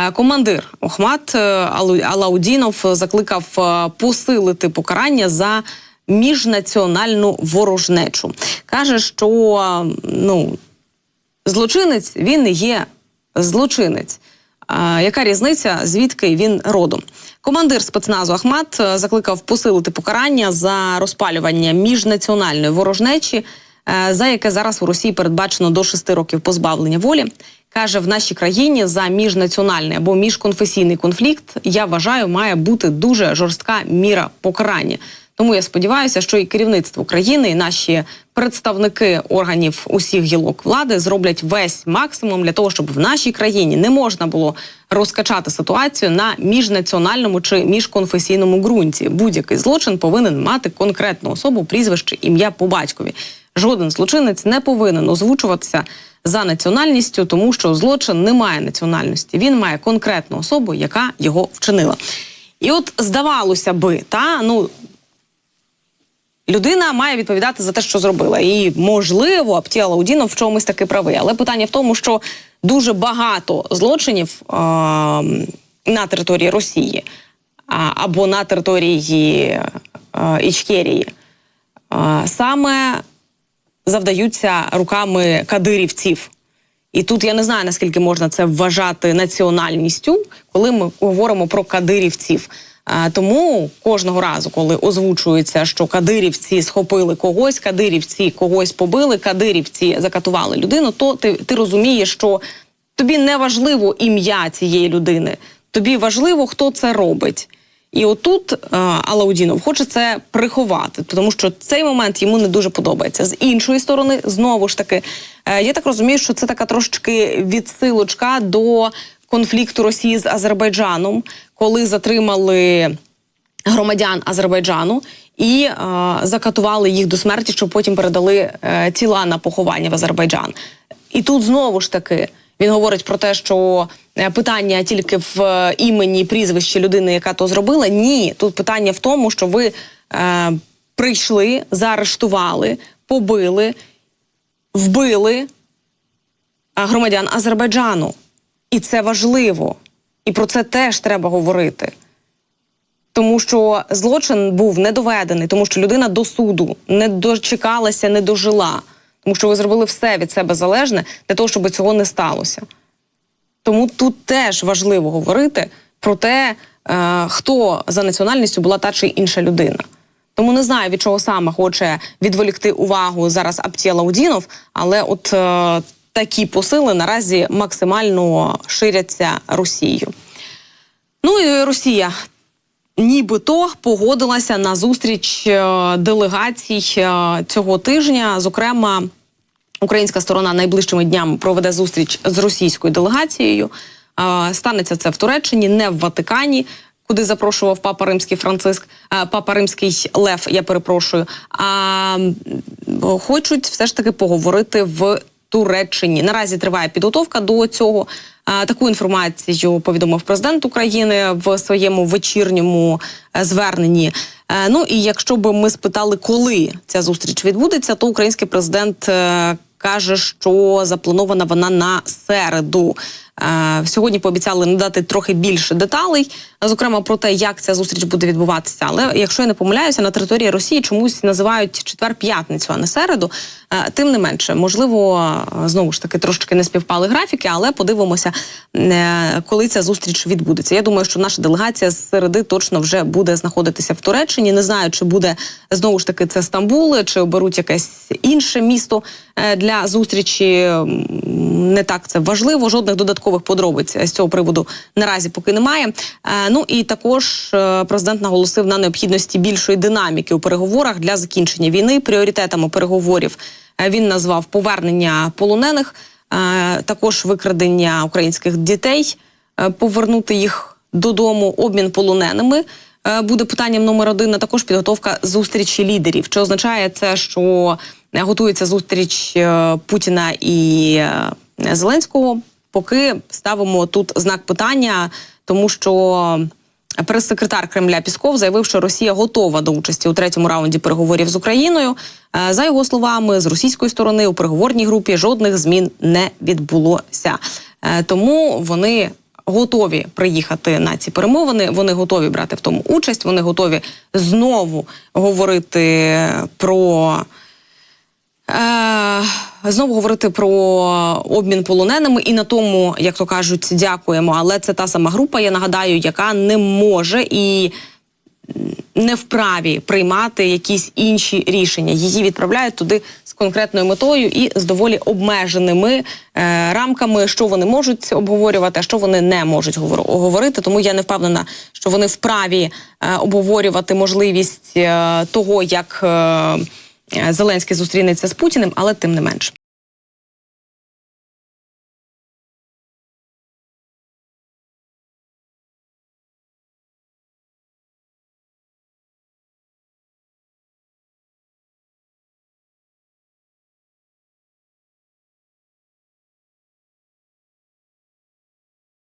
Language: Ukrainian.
Е, Командир Охмат е, Алаудінов закликав е, посилити покарання за міжнаціональну ворожнечу. Каже, що ну злочинець він є злочинець. Яка різниця, звідки він родом? Командир спецназу Ахмат закликав посилити покарання за розпалювання міжнаціональної ворожнечі, за яке зараз у Росії передбачено до 6 років позбавлення волі. Каже, в нашій країні за міжнаціональний або міжконфесійний конфлікт я вважаю, має бути дуже жорстка міра покарання. Тому я сподіваюся, що і керівництво країни, і наші представники органів усіх гілок влади зроблять весь максимум для того, щоб в нашій країні не можна було розкачати ситуацію на міжнаціональному чи міжконфесійному ґрунті. Будь-який злочин повинен мати конкретну особу, прізвище, ім'я по батькові. Жоден злочинець не повинен озвучуватися за національністю, тому що злочин не має національності. Він має конкретну особу, яка його вчинила. І от здавалося би, та ну людина має відповідати за те, що зробила. І можливо, Аптія Лаудінов в чомусь таки правий. Але питання в тому, що дуже багато злочинів е- на території Росії а, або на території е- Ічкерії е- саме завдаються руками кадирівців. І тут я не знаю наскільки можна це вважати національністю, коли ми говоримо про кадирівців. Тому кожного разу, коли озвучується, що кадирівці схопили когось, кадирівці когось побили, кадирівці закатували людину, то ти, ти розумієш, що тобі не важливо ім'я цієї людини, тобі важливо, хто це робить. І отут е, Алаудінов хоче це приховати, тому що цей момент йому не дуже подобається. З іншої сторони, знову ж таки, е, я так розумію, що це така трошечки відсилочка до конфлікту Росії з Азербайджаном, коли затримали громадян Азербайджану і е, закатували їх до смерті, щоб потім передали тіла на поховання в Азербайджан. І тут знову ж таки він говорить про те, що е, питання тільки в е, імені прізвищі людини, яка то зробила. Ні, тут питання в тому, що ви е, прийшли, заарештували, побили, вбили е, громадян Азербайджану. І це важливо. І про це теж треба говорити. Тому що злочин був не доведений, тому що людина до суду не дочекалася, не дожила. Тому що ви зробили все від себе залежне для того, щоб цього не сталося. Тому тут теж важливо говорити про те, е, хто за національністю була та чи інша людина. Тому не знаю, від чого саме хоче відволікти увагу зараз Аптія Лаудінов, але от е, такі посили наразі максимально ширяться Росією. Ну і Росія нібито погодилася на зустріч е, делегацій е, цього тижня. Зокрема, українська сторона найближчими днями проведе зустріч з російською делегацією. Е, Станеться це в Туреччині, не в Ватикані. Куди запрошував папа римський Франциск, папа римський Лев, я перепрошую. А хочуть все ж таки поговорити в Туреччині. Наразі триває підготовка до цього. Таку інформацію повідомив президент України в своєму вечірньому е, зверненні. Е, Ну і якщо б ми спитали, коли ця зустріч відбудеться, то український президент е, каже, що запланована вона на середу. Е, Сьогодні пообіцяли надати трохи більше деталей, зокрема про те, як ця зустріч буде відбуватися. Але якщо я не помиляюся, на території Росії чомусь називають четвер-п'ятницю, а не середу. Е, Тим не менше, можливо, знову ж таки трошки не співпали графіки, але подивимося, е, коли ця зустріч відбудеться. Я думаю, що наша делегація з середи точно вже буде знаходитися в Туреччині. Не знаю, чи буде знову ж таки це Стамбул, чи оберуть якесь інше місто е, для зустрічі. Не так це важливо. Жодних додаткових подробиць з цього приводу наразі поки немає. Е, Ну і також е, президент наголосив на необхідності більшої динаміки у переговорах для закінчення війни. Пріоритетами переговорів е, він назвав повернення полонених, також викрадення українських дітей, повернути їх додому, обмін полоненими. Буде питанням номер один, а також підготовка зустрічі лідерів. Чи означає це, що готується зустріч е, Путіна і е, Зеленського? Поки ставимо тут знак питання, тому що прес-секретар Кремля Пісков заявив, що Росія готова до участі у третьому раунді переговорів з Україною. Е, За його словами, з російської сторони у переговорній групі жодних змін не відбулося. Тому вони готові приїхати на ці перемовини. Вони готові брати в тому участь. Вони готові знову говорити про. Е, Знову говорити про обмін полоненими, і на тому, як то кажуть, дякуємо. Але це та сама група, я нагадаю, яка не може і не вправі приймати якісь інші рішення. Її відправляють туди з конкретною метою і з доволі обмеженими е, рамками, що вони можуть обговорювати, а що вони не можуть говор- говорити. Тому я не впевнена, що вони вправі е, обговорювати можливість е, того, як. Е, Зеленський зустрінеться з Путіним, але тим не менш.